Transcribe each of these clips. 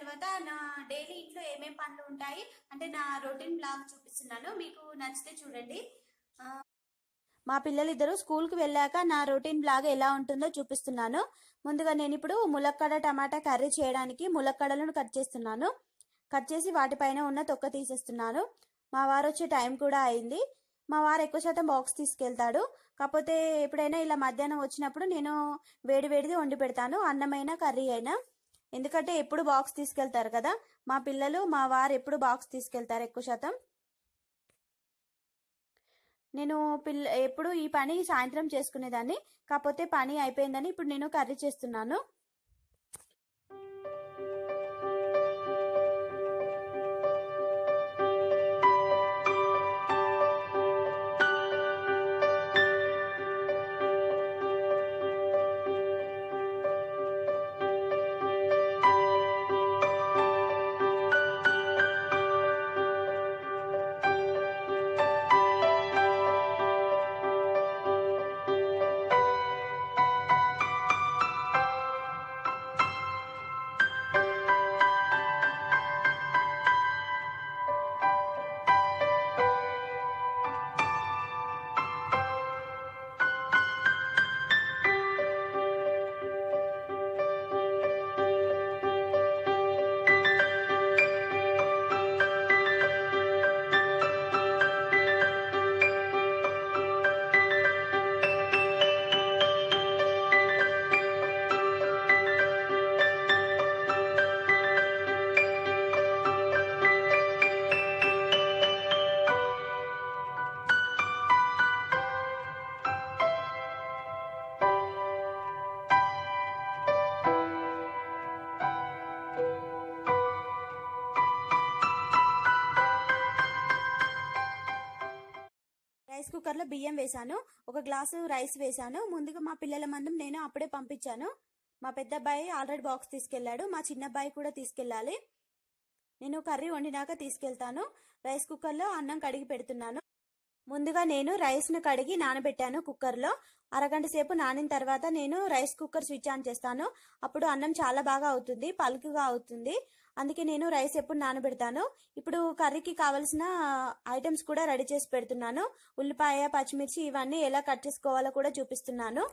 తర్వాత నా డైలీ ఇంట్లో ఏమేమి పనులు ఉంటాయి అంటే నా రొటీన్ బ్లాగ్ చూపిస్తున్నాను. మీకు నచ్చితే చూడండి. మా పిల్లలిద్దరూ స్కూల్కి వెళ్ళాక నా రొటీన్ బ్లాగ్ ఎలా ఉంటుందో చూపిస్తున్నాను. ముందుగా నేను ఇప్పుడు ములక్కడ టమాటా కర్రీ చేయడానికి ములక్కడలను కట్ చేస్తున్నాను. కట్ చేసి వాటిపైన ఉన్న తొక్క తీసేస్తున్నాను. మా వారు వచ్చే టైం కూడా అయింది. మా వారు ఎక్కువ శాతం బాక్స్ తీసుకెళ్తాడు. కాకపోతే ఎప్పుడైనా ఇలా మధ్యాహ్నం వచ్చినప్పుడు నేను వేడి వేడిది వండి పెడతాను. అన్నమైనా కర్రీ అయినా. ఎందుకంటే ఎప్పుడు బాక్స్ తీసుకెళ్తారు కదా? మా పిల్లలు మా వారు ఎప్పుడు బాక్స్ తీసుకెళ్తారు ఎక్కువ శాతం? నేను పిల్ల ఎప్పుడు ఈ పని సాయంత్రం చేసుకునేదాన్ని. కాకపోతే పని అయిపోయిందని ఇప్పుడు నేను కర్రీ చేస్తున్నాను. కుక్కర్లో బియ్యం వేశాను ఒక గ్లాసు రైస్ వేశాను. ముందుగా మా పిల్లల మందం నేను అప్పుడే పంపించాను. మా పెద్ద అబ్బాయి ఆల్రెడీ బాక్స్ తీసుకెళ్ళాడు మా చిన్న అబ్బాయి కూడా తీసుకెళ్ళాలి. నేను కర్రీ వండినాక తీసుకెళ్తాను. రైస్ కుక్కర్లో అన్నం కడిగి పెడుతున్నాను. ముందుగా నేను రైస్ను కడిగి నానబెట్టాను కుక్కర్లో. అరగంట సేపు నానిన తర్వాత నేను రైస్ కుక్కర్ స్విచ్ ఆన్ చేస్తాను. అప్పుడు అన్నం చాలా బాగా అవుతుంది పలుకుగా అవుతుంది. అందుకే నేను రైస్ ఎప్పుడు నానబెడతాను. ఇప్పుడు కర్రీకి కావలసిన ఐటమ్స్ కూడా రెడీ చేసి పెడుతున్నాను. ఉల్లిపాయ పచ్చిమిర్చి ఇవన్నీ ఎలా కట్ చేసుకోవాలో కూడా చూపిస్తున్నాను.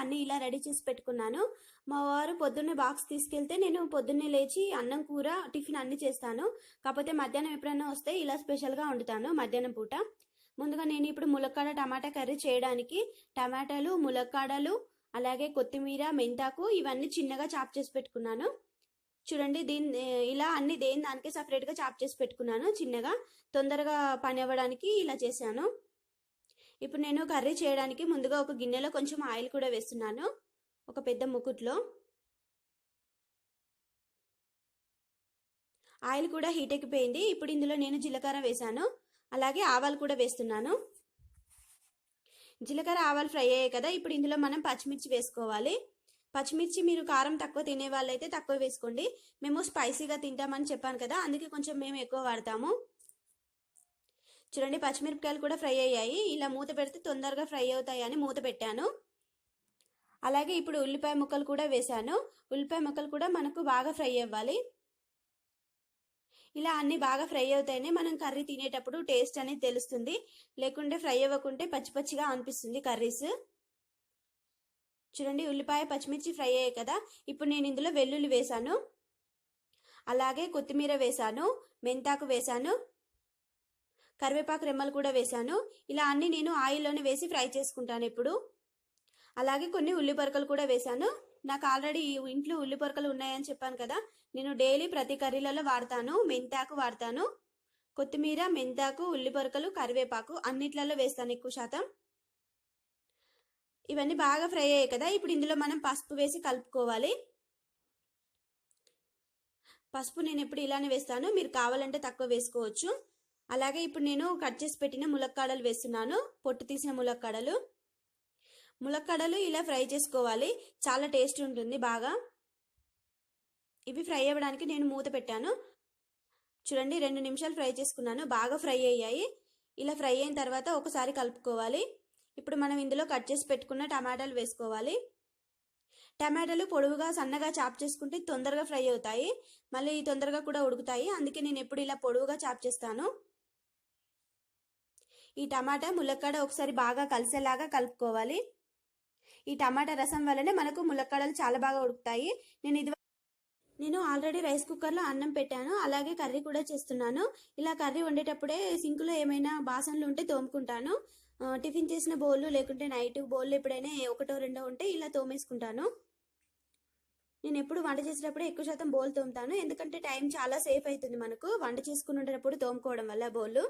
అన్నీ ఇలా రెడీ చేసి పెట్టుకున్నాను. మా వారు పొద్దున్నే బాక్స్ తీసుకెళ్తే నేను పొద్దున్నే లేచి అన్నం కూర టిఫిన్ అన్ని చేస్తాను. కాకపోతే మధ్యాహ్నం ఎప్పుడైనా వస్తే ఇలా స్పెషల్గా వండుతాను మధ్యాహ్నం పూట. ముందుగా నేను ఇప్పుడు ములక్కాడ టమాటా కర్రీ చేయడానికి టమాటాలు ములక్కాడలు అలాగే కొత్తిమీర మెంతాకు ఇవన్నీ చిన్నగా చాప్ చేసి పెట్టుకున్నాను. చూడండి దీన్ని ఇలా అన్ని దేని దానికే సపరేట్గా చాప్ చేసి పెట్టుకున్నాను చిన్నగా. తొందరగా పని అవ్వడానికి ఇలా చేశాను. ఇప్పుడు నేను కర్రీ చేయడానికి ముందుగా ఒక గిన్నెలో కొంచెం ఆయిల్ కూడా వేస్తున్నాను. ఒక పెద్ద ముకుట్లో. ఆయిల్ కూడా హీట్ ఎక్కిపోయింది. ఇప్పుడు ఇందులో నేను జీలకర్ర వేశాను. అలాగే ఆవాలు కూడా వేస్తున్నాను. జీలకర్ర ఆవాలు ఫ్రై అయ్యాయి కదా ఇప్పుడు ఇందులో మనం పచ్చిమిర్చి వేసుకోవాలి. పచ్చిమిర్చి మీరు కారం తక్కువ తినే వాళ్ళైతే తక్కువ వేసుకోండి. మేము స్పైసీగా తింటామని చెప్పాను కదా అందుకే కొంచెం మేము ఎక్కువ వాడతాము. చూడండి పచ్చిమిరపకాయలు కూడా ఫ్రై అయ్యాయి. ఇలా మూత పెడితే తొందరగా ఫ్రై అవుతాయి అని మూత పెట్టాను. అలాగే ఇప్పుడు ఉల్లిపాయ ముక్కలు కూడా వేశాను. ఉల్లిపాయ ముక్కలు కూడా మనకు బాగా ఫ్రై అవ్వాలి. ఇలా అన్ని బాగా ఫ్రై అవుతాయని మనం కర్రీ తినేటప్పుడు టేస్ట్ అనేది తెలుస్తుంది. లేకుంటే ఫ్రై అవ్వకుంటే పచ్చి పచ్చిగా అనిపిస్తుంది కర్రీస్. చూడండి ఉల్లిపాయ పచ్చిమిర్చి ఫ్రై అయ్యాయి కదా. ఇప్పుడు నేను ఇందులో వెల్లుల్లి వేశాను. అలాగే కొత్తిమీర వేశాను. మెంతాకు వేశాను. కరివేపాకు రెమ్మలు కూడా వేశాను. ఇలా అన్ని నేను ఆయిల్లోనే వేసి ఫ్రై చేసుకుంటాను ఇప్పుడు. అలాగే కొన్ని ఉల్లి పొరకలు కూడా వేశాను. నాకు ఆల్రెడీ ఇంట్లో ఉల్లి పొరకలు ఉన్నాయని చెప్పాను కదా నేను డైలీ ప్రతి కర్రీలలో వాడతాను మెంతాకు వాడతాను. కొత్తిమీర మెంతాకు ఉల్లి పొరకలు కరివేపాకు అన్నిట్లలో వేస్తాను ఎక్కువ శాతం. ఇవన్నీ బాగా ఫ్రై అయ్యాయి కదా ఇప్పుడు ఇందులో మనం పసుపు వేసి కలుపుకోవాలి. పసుపు నేను ఎప్పుడు ఇలానే వేస్తాను. మీరు కావాలంటే తక్కువ వేసుకోవచ్చు. అలాగే ఇప్పుడు నేను కట్ చేసి పెట్టిన ములక్కాడలు వేస్తున్నాను. పొట్టు తీసిన ములక్కాడలు. ములక్కాడలు ఇలా ఫ్రై చేసుకోవాలి. చాలా టేస్ట్ ఉంటుంది బాగా. ఇవి ఫ్రై అవ్వడానికి నేను మూత పెట్టాను. చూడండి రెండు నిమిషాలు ఫ్రై చేసుకున్నాను. బాగా ఫ్రై అయ్యాయి. ఇలా ఫ్రై అయిన తర్వాత ఒకసారి కలుపుకోవాలి. ఇప్పుడు మనం ఇందులో కట్ చేసి పెట్టుకున్న టమాటాలు వేసుకోవాలి. టమాటాలు పొడవుగా సన్నగా చాప్ చేసుకుంటే తొందరగా ఫ్రై అవుతాయి. మళ్ళీ తొందరగా కూడా ఉడుకుతాయి. అందుకే నేను ఎప్పుడు ఇలా పొడవుగా చాప్ చేస్తాను. ఈ టమాటా ములక్కాడ ఒకసారి బాగా కలిసేలాగా కలుపుకోవాలి. ఈ టమాటా రసం వల్లనే మనకు ములక్కడలు చాలా బాగా ఉడుకుతాయి. నేను ఇది నేను ఆల్రెడీ రైస్ కుక్కర్లో అన్నం పెట్టాను. అలాగే కర్రీ కూడా చేస్తున్నాను. ఇలా కర్రీ వండేటప్పుడే సింక్లో ఏమైనా బాసనలు ఉంటే తోముకుంటాను. టిఫిన్ చేసిన బౌళ్ళు లేకుంటే నైట్ బౌళ్ళు ఎప్పుడైనా ఒకటో రెండో ఉంటే ఇలా తోమేసుకుంటాను. నేను ఎప్పుడు వంట చేసేటప్పుడు ఎక్కువ శాతం బౌల్ తోముతాను. ఎందుకంటే టైం చాలా సేఫ్ అవుతుంది మనకు. వంట చేసుకునేటప్పుడు తోముకోవడం వల్ల బౌల్.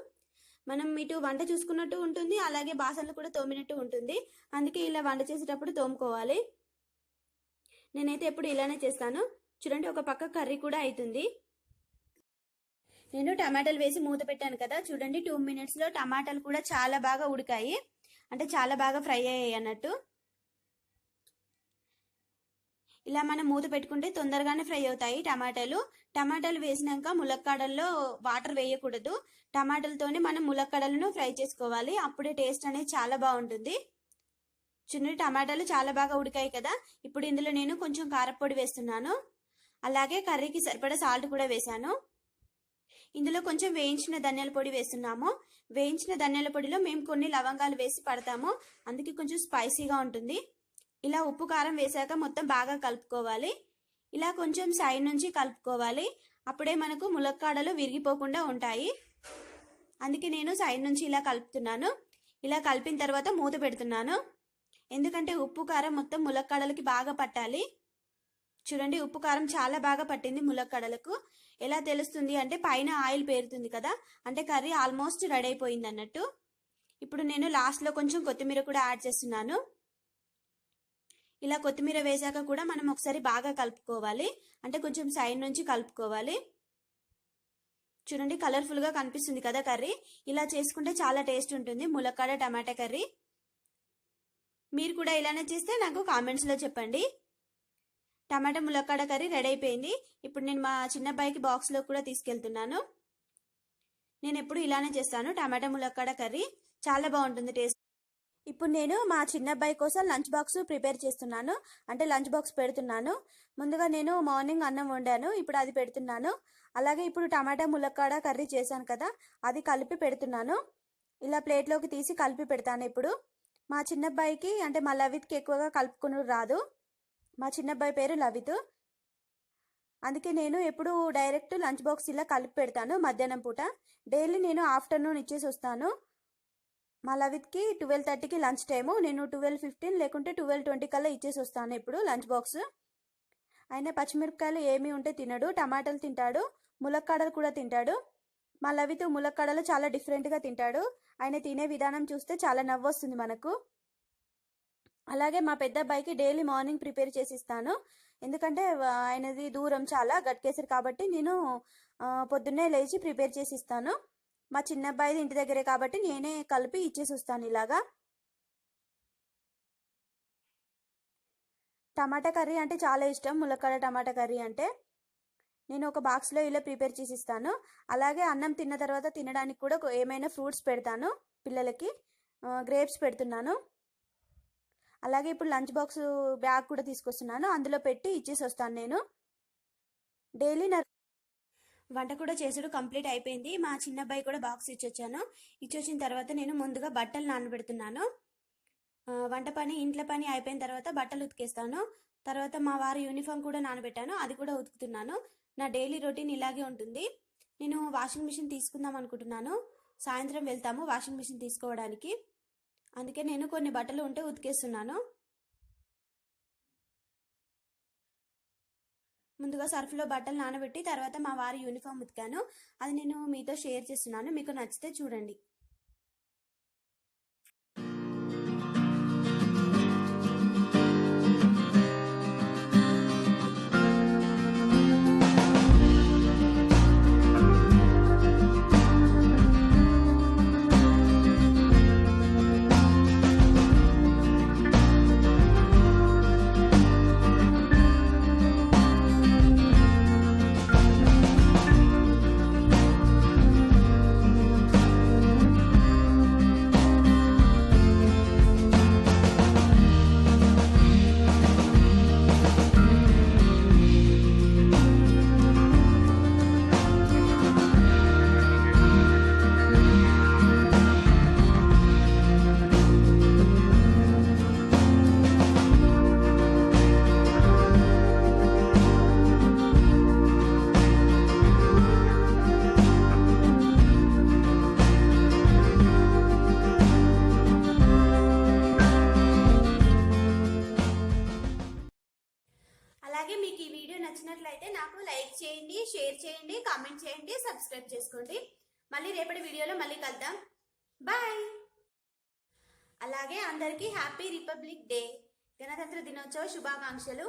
మనం ఇటు వంట చూసుకున్నట్టు ఉంటుంది అలాగే బాసనలు కూడా తోమినట్టు ఉంటుంది. అందుకే ఇలా వంట చేసేటప్పుడు తోముకోవాలి. నేనైతే ఎప్పుడు ఇలానే చేస్తాను. చూడండి ఒక పక్క కర్రీ కూడా అవుతుంది నేను టమాటాలు వేసి మూత పెట్టాను కదా చూడండి టూ మినిట్స్లో టమాటాలు కూడా చాలా బాగా ఉడికాయి. అంటే చాలా బాగా ఫ్రై అయ్యాయి అన్నట్టు. ఇలా మనం మూత పెట్టుకుంటే తొందరగానే ఫ్రై అవుతాయి టమాటాలు. టమాటాలు వేసినాక ములక్కాడల్లో వాటర్ వేయకూడదు. టమాటాలతోనే మనం ములక్కాడలను ఫ్రై చేసుకోవాలి. అప్పుడే టేస్ట్ అనేది చాలా బాగుంటుంది. చిన్న టమాటాలు చాలా బాగా ఉడికాయి కదా. ఇప్పుడు ఇందులో నేను కొంచెం కారపొడి వేస్తున్నాను. అలాగే కర్రీకి సరిపడా సాల్ట్ కూడా వేశాను. ఇందులో కొంచెం వేయించిన ధనియాల పొడి వేస్తున్నాము. వేయించిన ధనియాల పొడిలో మేము కొన్ని లవంగాలు వేసి పడతాము. అందుకే కొంచెం స్పైసీగా ఉంటుంది. ఇలా ఉప్పు కారం వేసాక మొత్తం బాగా కలుపుకోవాలి. ఇలా కొంచెం సైడ్ నుంచి కలుపుకోవాలి. అప్పుడే మనకు ములక్కాడలు విరిగిపోకుండా ఉంటాయి. అందుకే నేను సైడ్ నుంచి ఇలా కలుపుతున్నాను. ఇలా కలిపిన తర్వాత మూత పెడుతున్నాను. ఎందుకంటే ఉప్పు కారం మొత్తం ములక్కాడలకి బాగా పట్టాలి. చూడండి ఉప్పు కారం చాలా బాగా పట్టింది ములక్కాడలకు. ఎలా తెలుస్తుంది అంటే పైన ఆయిల్ పేరుతుంది కదా అంటే కర్రీ ఆల్మోస్ట్ రెడీ అయిపోయింది అన్నట్టు. ఇప్పుడు నేను లాస్ట్లో కొంచెం కొత్తిమీర కూడా యాడ్ చేస్తున్నాను. ఇలా కొత్తిమీర వేసాక కూడా మనం ఒకసారి బాగా కలుపుకోవాలి. అంటే కొంచెం సైడ్ నుంచి కలుపుకోవాలి. చూడండి కలర్ఫుల్గా కనిపిస్తుంది కదా కర్రీ. ఇలా చేసుకుంటే చాలా టేస్ట్ ఉంటుంది. ములక్కాడ టమాటా కర్రీ. మీరు కూడా ఇలానే చేస్తే నాకు కామెంట్స్లో చెప్పండి. టమాటా ములక్కాడ కర్రీ రెడీ అయిపోయింది. ఇప్పుడు నేను మా చిన్నబ్బాయికి బాక్స్లో కూడా తీసుకెళ్తున్నాను. నేను ఎప్పుడు ఇలానే చేస్తాను. టమాటా ములక్కాడ కర్రీ చాలా బాగుంటుంది టేస్ట్ ఇప్పుడు నేను మా చిన్నబ్బాయి కోసం లంచ్ బాక్స్ ప్రిపేర్ చేస్తున్నాను. అంటే లంచ్ బాక్స్ పెడుతున్నాను. ముందుగా నేను మార్నింగ్ అన్నం వండాను. ఇప్పుడు అది పెడుతున్నాను. అలాగే ఇప్పుడు టమాటా ములక్కాడ కర్రీ చేశాను కదా అది కలిపి పెడుతున్నాను. ఇలా ప్లేట్లోకి తీసి కలిపి పెడతాను ఇప్పుడు. మా చిన్నబ్బాయికి అంటే మా లవిత్కి ఎక్కువగా కలుపుకుని రాదు. మా చిన్నబ్బాయి పేరు లవిత్. అందుకే నేను ఎప్పుడు డైరెక్ట్ లంచ్ బాక్స్ ఇలా కలిపి పెడతాను మధ్యాహ్నం పూట. డైలీ నేను ఆఫ్టర్నూన్ ఇచ్చేసి వస్తాను. మా లవిత్కి ట్వెల్వ్ థర్టీకి లంచ్ టైము. నేను ట్వెల్వ్ ఫిఫ్టీన్ లేకుంటే ట్వెల్వ్ ట్వంటీ కల్లా ఇచ్చేసి వస్తాను ఇప్పుడు లంచ్ బాక్స్. ఆయన పచ్చిమిరపకాయలు ఏమి ఉంటే తినడు టమాటాలు తింటాడు ములక్కాడలు కూడా తింటాడు. మా లవిత్ ములక్కాడలు చాలా డిఫరెంట్గా తింటాడు. ఆయన తినే విధానం చూస్తే చాలా నవ్వు వస్తుంది మనకు. అలాగే మా పెద్ద అబ్బాయికి డైలీ మార్నింగ్ ప్రిపేర్ చేసి ఇస్తాను ఎందుకంటే ఆయనది దూరం చాలా గట్కేసరి కాబట్టి నేను పొద్దున్నే లేచి ప్రిపేర్ చేసి ఇస్తాను మా చిన్న అబ్బాయిది ఇంటి దగ్గరే కాబట్టి నేనే కలిపి ఇచ్చేసి వస్తాను ఇలాగా. టమాటా కర్రీ అంటే చాలా ఇష్టం ములక్కాడ టమాటా కర్రీ అంటే. నేను ఒక బాక్స్లో ఇలా ప్రిపేర్ చేసి ఇస్తాను. అలాగే అన్నం తిన్న తర్వాత తినడానికి కూడా ఏమైనా ఫ్రూట్స్ పెడతాను పిల్లలకి. గ్రేప్స్ పెడుతున్నాను. అలాగే ఇప్పుడు లంచ్ బాక్స్ బ్యాగ్ కూడా తీసుకొస్తున్నాను. అందులో పెట్టి ఇచ్చేసి వస్తాను నేను. డైలీ నా వంట కూడా చేసుడు కంప్లీట్ అయిపోయింది. మా చిన్నబ్బాయి కూడా బాక్స్ ఇచ్చొచ్చాను. ఇచ్చొచ్చిన తర్వాత నేను ముందుగా బట్టలు నానబెడుతున్నాను. వంట పని ఇంట్లో పని అయిపోయిన తర్వాత బట్టలు ఉతికేస్తాను. తర్వాత మా వారి యూనిఫామ్ కూడా నానబెట్టాను. అది కూడా ఉతుకుతున్నాను. నా డైలీ రొటీన్ ఇలాగే ఉంటుంది. నేను వాషింగ్ మిషన్ తీసుకుందాం అనుకుంటున్నాను. సాయంత్రం వెళ్తాము వాషింగ్ మిషన్ తీసుకోవడానికి. అందుకే నేను కొన్ని బట్టలు ఉంటే ఉతికేస్తున్నాను. ముందుగా సర్ఫ్లో బట్టలు నానబెట్టి తర్వాత మా వారి యూనిఫామ్ ఉతికాను. అది నేను మీతో షేర్ చేస్తున్నాను. మీకు నచ్చితే చూడండి. షేర్ చేయండి కామెంట్ చేయండి సబ్స్క్రైబ్ చేసుకోండి. మళ్ళీ రేపటి వీడియోలో మళ్ళీ కలుద్దాం. బాయ్ అలాగే అందరికీ హ్యాపీ రిపబ్లిక్ డే గణతంత్ర దినోత్సవ శుభాకాంక్షలు.